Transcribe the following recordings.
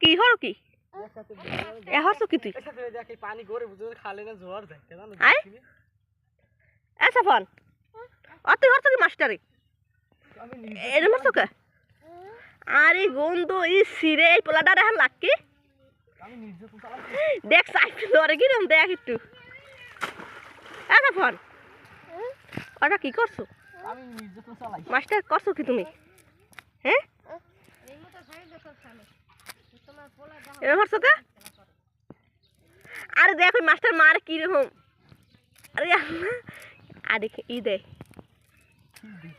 কি হর কি? হরছ কি তুই পানি করে খালে না জোয়ার যায় কেন আয়? এ সাফন অ তুই মারছ আরে ই সিরে, এই দেখ ধরে দেখ একটু। সাফন ওটা কি করছ? মাস্টার করছ কি তুমি হ্যাঁ এরকম হরছ কে আরে দেখ ওই মাস্টার মার কীরকম। আরে। আরে ই দে।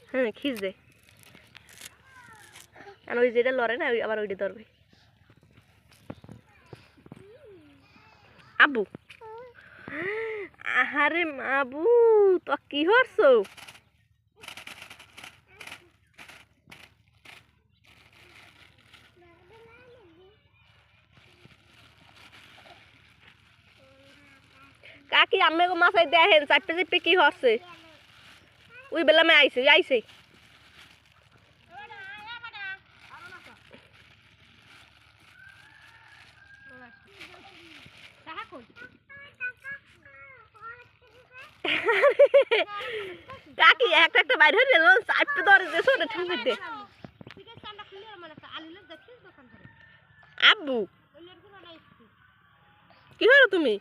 হ্যাঁ খিস দে। আর ওই যেটা লড়ে না, ওই আবার ওইটা ধরবে। আবু আহারে আবু তো কি হরছো? কাকি আমি মাছাই দেখেন চারটে চারটে কি হচ্ছে। ওই বেলা মে আইছে আইছে। কাকি, একটা একটা বাইরে হয়ে গেল চারটে ধরে যে শোনে ঠান্ডা দে। আব্বু, কি হলো তুমি?